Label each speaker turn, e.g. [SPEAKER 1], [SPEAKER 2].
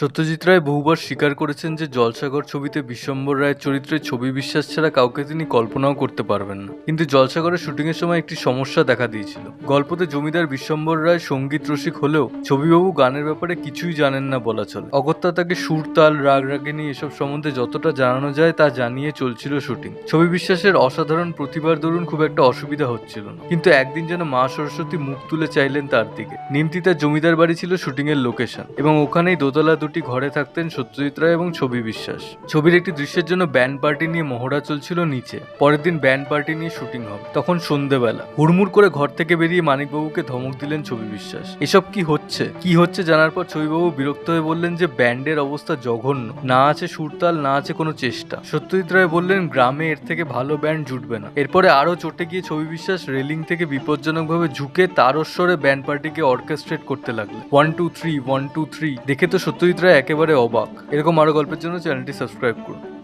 [SPEAKER 1] সত্যজিৎ রায় বহুবার স্বীকার করেছেন যে জলসাগর ছবিতে বিশ্বম্বর রায়ের চরিত্রে ছবি বিশ্বাস ছাড়া কাউকে তিনি কল্পনাও করতে পারবেন না। কিন্তু জলসাঘরের শুটিংয়ের সময় একটি সমস্যা দেখা দিয়েছিল। গল্পতে জমিদার বিশ্বম্বর রায় সংগীত রসিক হলেও ছবিবাবু গানের ব্যাপারে কিছুই জানেন না বলা চলে। অগত্যা তাকে সুর, তাল, রাগ রাগিনী এসব সম্বন্ধে যতটা জানানো যায় তা জানিয়ে চলছিল শুটিং। ছবি বিশ্বাসের অসাধারণ প্রতিভার দরুন খুব একটা অসুবিধা হচ্ছিল না। কিন্তু একদিন যেন মা সরস্বতী মুখ তুলে চাইলেন তার দিকে। নিমতিতার জমিদার বাড়ি ছিল শুটিং এর লোকেশন এবং ওখানেই দোতলা দুটি ঘরে থাকতেন সত্যজিৎ রায় এবং ছবি বিশ্বাস। ছবির একটি দৃশ্যের জন্য ব্যান্ড পার্টি নিয়ে মহড়া চলছিল নিচে। পরের দিন ব্যান্ড পার্টি নিয়ে শুটিং হবে, তখন সন্ধেবেলা। হুড়মুড় করে ঘর থেকে বেরিয়ে মানিকবাবুকে ধমক দিলেন ছবি বিশ্বাস। এসব কি হচ্ছে? কি হচ্ছে জানার পর ছবিবাবু বিরক্ত হয়ে বললেন যে ব্যান্ডের অবস্থা জঘন্য। না আছে সুরতাল, না আছে কোনো চেষ্টা। সত্যজিৎ রায় বললেন, গ্রামে এর থেকে ভালো ব্যান্ড জুটবে না। এরপরে আরও চটে গিয়ে ছবি বিশ্বাস রেলিং থেকে বিপজ্জনকভাবে ঝুঁকে তারস্বরে ব্যান্ড পার্টিকে অর্কেস্ট্রেট করতে লাগল one, two, three, one, two, three. দেখে তো সত্যজিৎ রায় একেবারে অবাক। এরকম আরও গল্পের জন্য চ্যানেলটি সাবস্ক্রাইব করুন।